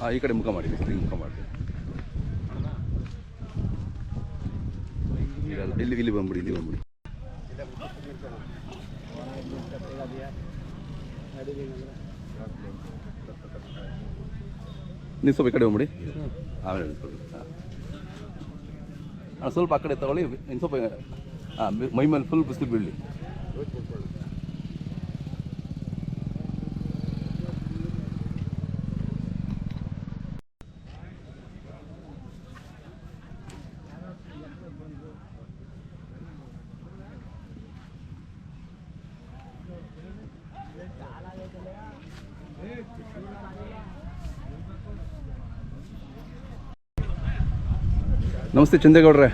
ಹಾಂ ಈ ಕಡೆ ಮುಖ ಮಾಡಿ ಈ ಮುಖ ಮಾಡಿ. ಇಲ್ಲ, ಇಲ್ಲಿ ಬಂದ್ಬಿಡಿ ಇಲ್ಲಿ ಬಂದ್ಬಿಡಿ. ನೀವು ಸ್ವಲ್ಪ ಈ ಕಡೆ ಬಂದ್ಬಿಡಿ. ಆಮೇಲೆ ಹಾಂ ಸ್ವಲ್ಪ ಆ ಕಡೆ ತಗೊಳ್ಳಿ. ಇನ್ನು ಸ್ವಲ್ಪ ಹಾಂ ಮೈ ಮೇಲೆ ಫುಲ್ ಬಿಸಿಲು ಬೀಳಲಿ. ನಮಸ್ತೆ ಚಂದ್ರೇಗೌಡ್ರೆ.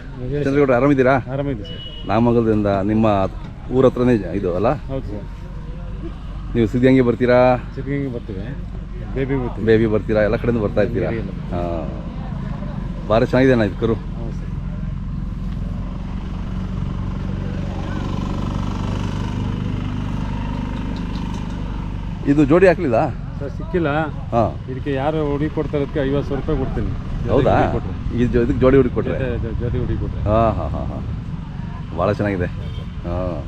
ಚಂದ್ರೇಗೌಡ್ರೆ ಆರಾಮಿದ್ದೀರಾ? ಆರಾಮಿದೆ ಸರ್. ನಾಮಗಲದಿಂದ ನಿಮ್ಮ ಊರ ಹತ್ರನೇ ಇದು ಅಲ್ಲ? ಹೌದು ಸರ್. ನೀವು ಬರ್ತೀರಾ? ಬರ್ತೀವಿ. ಬೇಬಿ ಬರ್ತೀವಿ. ಬೇಬಿ ಬರ್ತೀರಾ? ಎಲ್ಲ ಕಡೆಯಿಂದ ಬರ್ತಾ ಇರ್ತೀರಾ? ಹಾಂ. ಭಾರಿ ಚೆನ್ನಾಗಿದೆ ಅಣ್ಣ ಇದು ಕರು? ಇದು ಜೋಡಿ ಹಾಕ್ಲಿಲ್ಲ? ಸರ್ ಸಿಕ್ಕಿಲ್ಲ. ಹಾಂ. ಇದಕ್ಕೆ ಯಾರು ಹುಡುಗಿ ಕೊಡ್ತಾರದಕ್ಕೆ ಐವತ್ತು ಸಾವಿರ ರೂಪಾಯಿ ಕೊಡ್ತೀನಿ. ಹೌದಾ. ಇದು ಇದಕ್ಕೆ ಜೋಡಿ ಹುಡುಕಿ ಜೋಡಿ ಜೊತೆ- ಹಾಂ ಹಾಂ ಹಾಂ ಹಾಂ. ಭಾಳ ಚೆನ್ನಾಗಿದೆ. ಹಾಂ.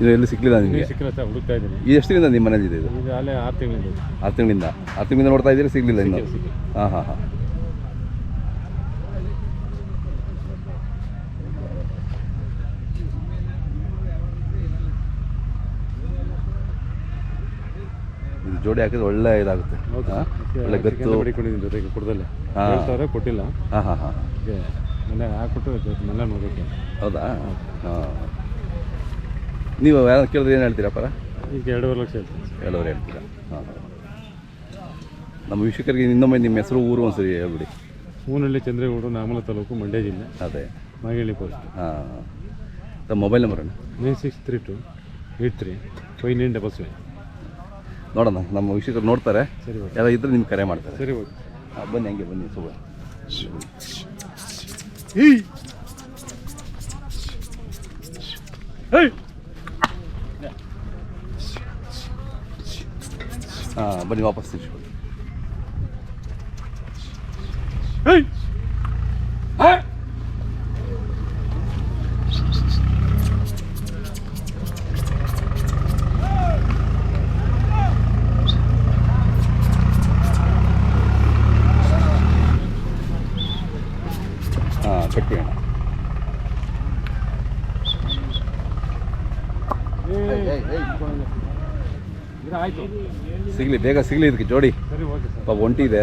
ಇದು ಎಲ್ಲಿ ಸಿಕ್ಕಲಿಲ್ಲ ನಿಮಗೆ? ಸಿಕ್ಕಿಲ್ಲ ಸರ್ ಹುಡುಕ್ತಾ ಇದ್ದೀನಿ. ಇದು ಎಷ್ಟು ದಿನದಿಂದ ನಿಮ್ಮ ಮನೇಲಿ ಇದೆ? ಇದು ಇದು ಅಲ್ಲೇ ಆರು ತಿಂಗಳಿಂದ. ಆರು ತಿಂಗಳಿಂದ. ಆರು ತಿಂಗಳಿಂದ ನೋಡ್ತಾ ಇದ್ದೀರಿ ಸಿಗಲಿಲ್ಲ ಇನ್ನು? ಸಿಕ್ಕಿಲ್ಲ. ಹಾಂ ಹಾಂ ಹಾಂ ಇದು ಜೋಡಿ ಹಾಕಿದ್ರೆ ಒಳ್ಳೆ ಇದಾಗುತ್ತೆ. ಹಾಂ? ಒಳ್ಳೆ ಗತ್ತು. ಚಿಕನ್ ಹೊಡಿಕೊಂಡಿದ್ದೀನಿ ಜೊತೆಗೆ ಕೊಡ್ದಲ್ಲೇ. ಹಾ. ಸಾವಿರ ಕೊಟ್ಟಿಲ್ಲ. ಹಾಂ ಹಾಂ ಹಾಂ. ಅದಕ್ಕೆ ಮನೆ ಹಾಕ್ಬಿಟ್ಟು ಜೊತೆ ಮನೆ ನೋಡೋಕ್ಕೆ ಹೌದಾ? ಹಾಂ. ನೀವು ಯಾರು ಕೇಳಿದ್ರೆ ಏನು ಹೇಳ್ತೀರಾ ಪರ ಈಗ ಎರಡೂವರೆ ಲಕ್ಷ. ಹೇಳೋರು ಹೇಳ್ತೀರಾ? ಹಾಂ ನಮ್ಮ ವೀಕ್ಷಕರಿಗೆ ಇನ್ನೊಮ್ಮೆ ನಿಮ್ಮ ಹೆಸರು ಊರು ಒಂದ್ಸರಿ ಹೇಳ್ಬಿಡಿ. ಹೂನಹಳ್ಳಿ ಚಂದ್ರೇಗೌಡರು ನಾಮಲ ತಾಲೂಕು ಮಂಡ್ಯ ಜಿಲ್ಲೆ. ಅದೇ. ಮಾಗೇಳಿ ಪೋಸ್ಟ್. ಹಾಂ ನಮ್ಮ ಮೊಬೈಲ್ ನಂಬರ್ ಅಣ್ಣ nine six three two eight three five nine double seven. ನೋಡೋಣ ನಮ್ಮ ವೀಕ್ಷಕರು ನೋಡ್ತಾರೆ. ಯಾರೋ ಇದ್ರೆ ನಿಮ್ಗೆ ಕರೆ ಮಾಡ್ತಾರೆ. ಸರಿ ಬನ್ನಿ ಹಂಗೆ ಬನ್ನಿ ಸುಬ ಹಾಂ ಬನ್ನಿ ವಾಪಸ್ ತಿರ್ಸ್ಕೊಳ್ಳಿ. ಹಾಂ ಆಯಿತು ಸಿಗಲಿ ಬೇಗ ಸಿಗಲಿ ಇದಕ್ಕೆ ಜೋಡಿ ಪಾಪ ಒಂಟಿ ಇದೆ